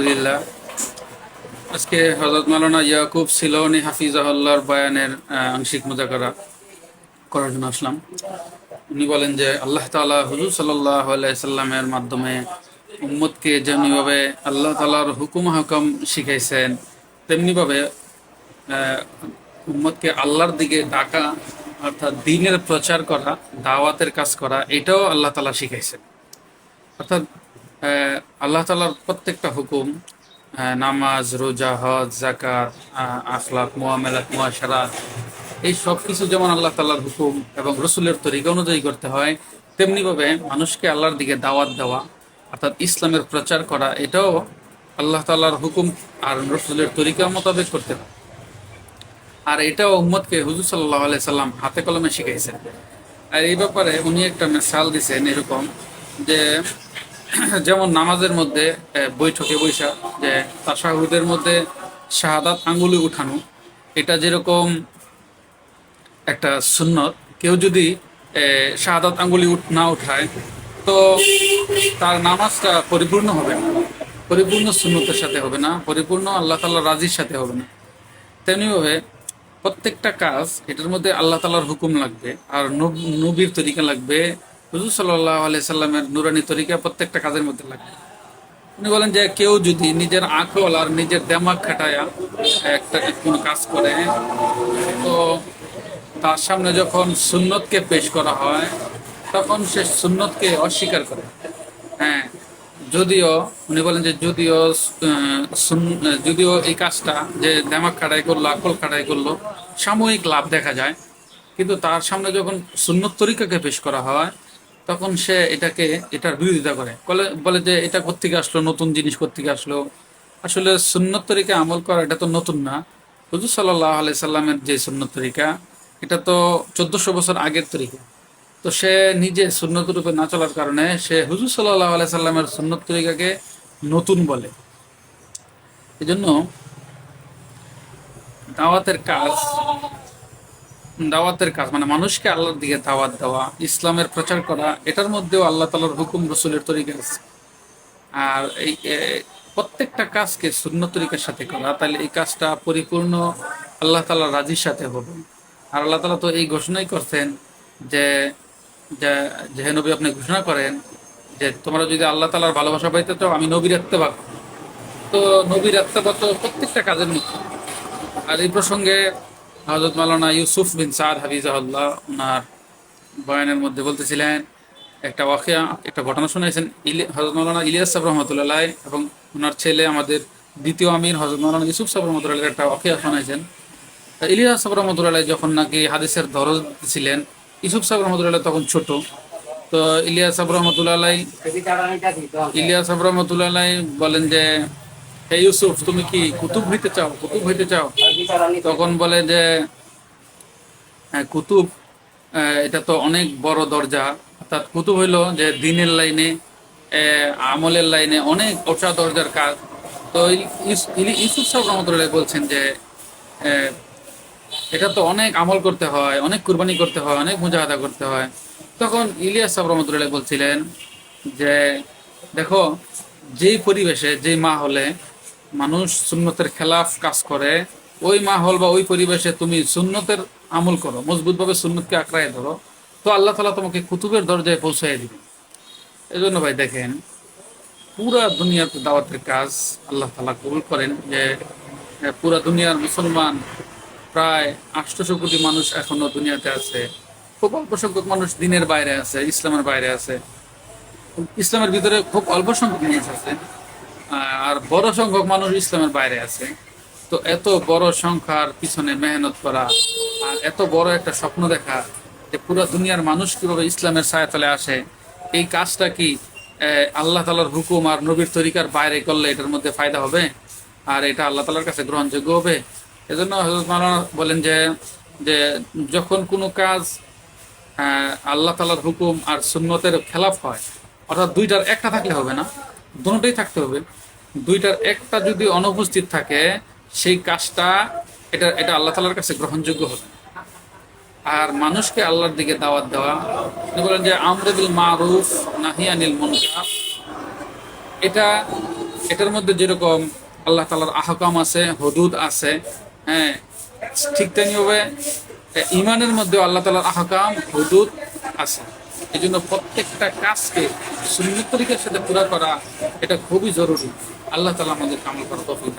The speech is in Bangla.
আলহামদুলিল্লাহ। আজকে হজরত মালানা ইয়াকুব সিলোনি বয়ানের আংশিক করার জন্য আসলাম। উনি বলেন যে আল্লাহ তাআলা হুজুর সাল্লাহ সাল্লামের মাধ্যমে উম্মতকে যেমনিভাবে আল্লাহ তাআলার হুকুম হাকম শিখাইছেন তেমনিভাবে আহ, উম্মতকে আল্লাহর দিকে ডাকা অর্থাৎ দিনের প্রচার করা দাওয়াতের কাজ করা এটাও আল্লাহ তালা শিখাইছেন। অর্থাৎ আল্লাহ তালার প্রত্যেকটা হুকুম নামাজ, রোজা, হজ জাকাত আখলাক মোয়ামেলাত মোয়াশারা এই সব কিছু যেমন আল্লাহ তালার হুকুম এবং রসুলের তরিকা অনুযায়ী করতে হয় তেমনিভাবে মানুষকে আল্লাহর দিকে দাওয়াত দেওয়া, অর্থাৎ ইসলামের প্রচার করা, এটাও আল্লাহ তালার হুকুম আর রসুলের তরিকা মোতাবেক করতে হয়। আর এটাও উম্মতকে হুজুর সাল্লাহ আলাই সাল্লাম হাতে কলমে শিখাইছেন। আর এই ব্যাপারে উনি একটা মেসাল দিছেন এরকম যে যেমন নামাজের মধ্যে বৈঠকে বৈশা, যে তাসাহুদের মধ্যে শাহাদাত আঙ্গুলি উঠানো, এটা যেরকম একটা সুন্নত, কেউ যদি শাহাদাত আঙ্গুলি না উঠায়, তো তার নামাজটা পরিপূর্ণ হবে না। পরিপূর্ণ সুন্নতের সাথে হবে না, পরিপূর্ণ আল্লাহ তাল্লাহ রাজির সাথে হবে না। তেমনিভাবে প্রত্যেকটা কাজ, এটার মধ্যে আল্লাহ তালার হুকুম লাগবে, আর নব- নবীর তরিকা লাগবে হুজুর সাল্লাহ আলাই সাল্লামের নুরানি তরিকা প্রত্যেকটা কাজের মধ্যে লাগে। উনি বলেন যে কেউ যদি নিজের আঁকল আর নিজের দেমাগ খাটায়া একটা কোনো কাজ করে, তো তার সামনে যখন সুন্নতকে পেশ করা হয়, তখন সে সুন্নতকে অস্বীকার করে। হ্যাঁ যদিও, উনি বলেন যে যদিও যদিও এই কাজটা যে দেমাগ খাটাই করল, আকল খাটাই করল, সাময়িক লাভ দেখা যায়। কিন্তু তার সামনে যখন সুন্নত তরিকাকে পেশ করা হয় তখন সে এটাকে, এটার বিরোধিতা করে। বলে বলে যে এটা কোত্থেকে আসলো, নতুন জিনিস কোত্থেকে আসলো? আসলে সুন্নত তরিকা আমল করা, এটা তো নতুন না। হুজুর সাল্লাহ আলাই সাল্লামের যে সুন্নত তরিকা, এটা তো চোদ্দশো বছর আগের তরিকা। তো সে নিজে সুন্নত রূপে না চলার কারণে সে হুজুর সাল্লাহ আলাই সাল্লামের সুন্নত তরিকাকে নতুন বলে। এই জন্য দাওয়াতের কাজ দাওয়াতের কাজ মানে মানুষকে আল্লাহর দিকে দাওয়াত দেওয়া, ইসলামের প্রচার করা, এটার মধ্যেও আল্লাহ তালার হুকুম, রসুলের তরিকা আছে। আর এই প্রত্যেকটা কাজকে শূন্য তরিকার সাথে করা, তাহলে এই কাজটা পরিপূর্ণ আল্লাহ তালার রাজির সাথে হবে। আর আল্লাহ তালা তো এই ঘোষণাই করছেন যে যে নবী আপনি ঘোষণা করেন যে তোমরা যদি আল্লাহ তালার ভালোবাসা পাইতে চাও, আমি নবীর এত্তেবাক তো নবীর এত্তেবাক তো প্রত্যেকটা কাজের মধ্যে। আর এই প্রসঙ্গে হজরত মালানা ইউসুফ বিন সাদ হাফিজাহুল্লাহ ওনার বয়ানের মধ্যে বলতেছিলেন একটা ওয়াকিয়া একটা ঘটনা শুনেছেন ইলি হজরত মালানা ইলিয়াস সাহেব রহমতুল্লাহ এবং ওনার ছেলে আমাদের দ্বিতীয় আমির হজরত মালানা ইউসুফ সাহেব রহমতুল্লাহ একটা ওয়াকিয়া শোনাইছেন। ইলিয়াস সাহেব রহমতুল্লাহ যখন নাকি হাদিসের দরজ ছিলেন ইউসুফ সাহেব রহমতুল্লাহ তখন ছোট তো ইলিয়াস সাহেব রহমতুল্লাহ ইলিয়াস সাহেব রহমতুল্লাহ বলেন যে হে ইউসুফ তুমি কি কুতুব হইতে চাও? কুতুব হইতে চাও? তখন বলে যে হ্যাঁ, কুতুব এটা তো অনেক বড় দরজা। অর্থাৎ কুতুব হইল যে দিনের লাইনে আমলের লাইনে অনেক ওঠা দরজার কাজ। তো ইউসুফ সাহেব রহমতুল্লাহ বলছেন যে এটা তো অনেক আমল করতে হয় অনেক কুরবানি করতে হয় অনেক মুজাহাদা করতে হয়। তখন ইলিয়াস সাহেব রহমতুল্লাহ বলছিলেন যে দেখো যেই পরিবেশে যেই মা হলে মানুষ সুন্নতের খেলাফ কাজ করে, ওই মাহল বা ওই পরিবেশে তুমি সুন্নতের আমল করো, মজবুতভাবে সুন্নতকে আঁকড়ায় ধরো, তো আল্লাহ তালা তোমাকে কুতুবের দরজায় পৌঁছায় দিবে। এই জন্য ভাই দেখেন, পুরা দুনিয়াতে দাওয়াতের কাজ আল্লাহ তালা কবুল করেন যে পুরা দুনিয়ার মুসলমান প্রায় আটশোশো কোটি মানুষ এখনও দুনিয়াতে আছে, খুব অল্প সংখ্যক মানুষ দিনের বাইরে আছে, ইসলামের বাইরে আছে, ইসলামের ভিতরে খুব অল্প সংখ্যক মানুষ আছে। আর বড় সংখ্যক মানুষ ইসলামের বাইরে আছে। তো এত বড় সংখ্যার পিছনে মেহনত করা আর এত বড় একটা স্বপ্ন দেখা যে পুরো দুনিয়ার মানুষ কীভাবে ইসলামের ছায়াতলে আসে, এই কাজটা কি আল্লাহ তালার হুকুম আর নবীর তরিকার বাইরে করলে এটার মধ্যে ফায়দা হবে? আর এটা আল্লাহ তালার কাছে গ্রহণযোগ্য হবে? এজন্য হজরত মাওলানা বলেন যে যে যখন কোনো কাজ আল্লাহ তালার হুকুম আর সুন্নতের খেলাফ হয়, অর্থাৎ দুইটার একটা থাকলে হবে না। দুটোই থাকতে হবে। দুইটার একটা যদি অনুপস্থিত থাকে, সেই কাজটা এটা এটা আল্লাহ তালার কাছে গ্রহণযোগ্য হবে। আর মানুষকে আল্লাহর দিকে দাওয়াত দেওয়া, তিনি বলেন যে আমরুল মারুফ নাহিয়ানিল মুনকার। এটা, এটার মধ্যে যেরকম আল্লাহ তালার আহকাম আছে, হদুদ আছে হ্যাঁ ঠিক তেমনিভাবে ইমানের মধ্যে আল্লাহ তালার আহকাম, হদুদ আছে। এই জন্য প্রত্যেকটা কাজকে সুন্নত তরিকার সাথে পুরা করা এটা খুবই জরুরি আল্লাহ তালা আমাদের কামাল করা তফিক।